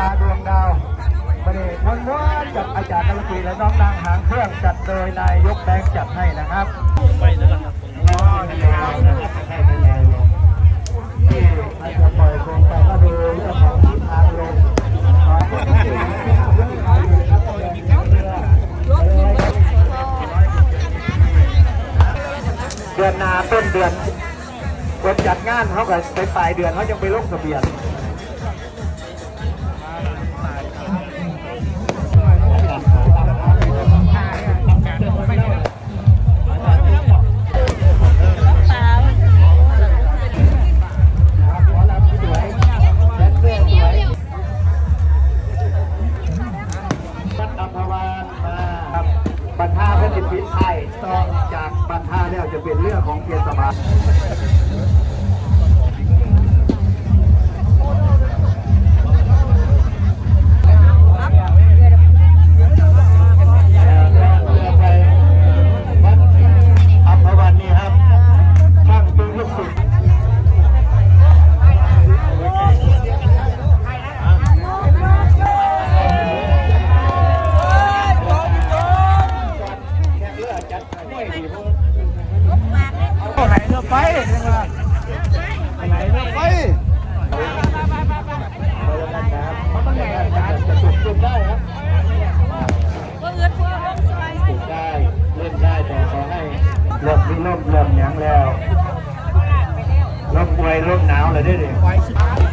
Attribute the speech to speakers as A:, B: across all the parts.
A: ตาดวงดาวประเดชวนวนกับอาจารย์ตระปีและน้องนางหางเครื่องจัดโดย
B: นาย
A: ยกแบงค์จัดให้นะครับ
C: ไปแล้นอ๋ครับอา
A: จจะปล่อป็ดูเาของทิศทางลงอให้
B: ทุกสิ่ง
A: ที่ทำให้ยอยู่ครับเดือนนาต้นเดือนเปิดจัดงานเขาก็ไปปลายเดือนเขายังไปลงทะเบียน จะเป็นเรื่องของเกียรทศบาล เลิกที่ลมเลิกหยังแล้วลมป่วยลมหนาวเลยได้ดิ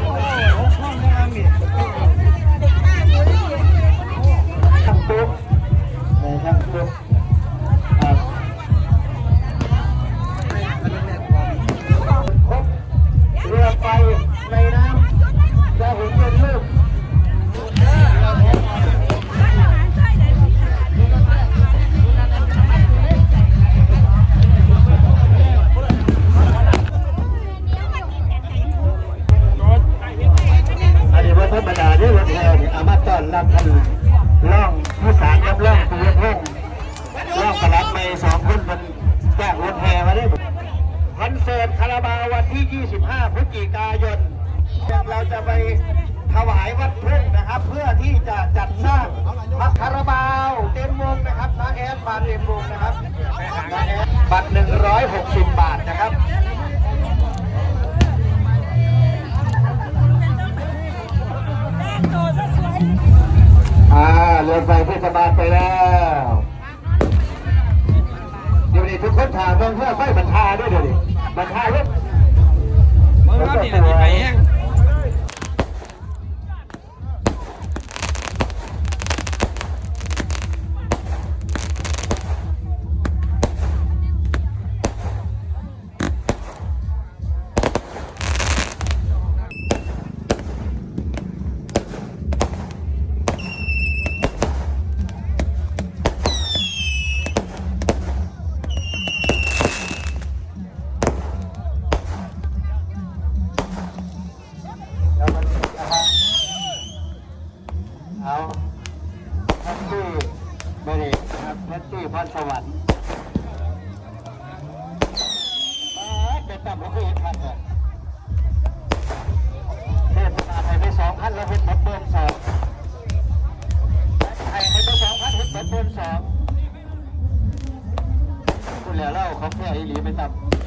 A: จะไปถวายวัดพุ่งนะครับ เพื่อที่จะจัดสร้างพระคาราบาวเต็มวงนะครับน้าแอดมาเต็มวงนะครับน้าแอดบัตร 160 บาทนะครับอ่าเรือไฟเทศบาลไปแล้วเดี๋ยวนี้ทุกคนถามต้องเพื่อไฟบรรทาด้วยเดี๋ยวนี้บรรทาเรื่อ ขา
B: แพตตี้เบรกครับแพต
A: ตี้พรสวรรค์เป็นต่ำก็คือเห็นพันเลยเทศนาไทยไปสองพันแล้วเห็นหมเบิร์นสองไทยไปสองพันเห็นหมเบิร์นสองคุณเหลือเล่าของแค่อีไปต่ำ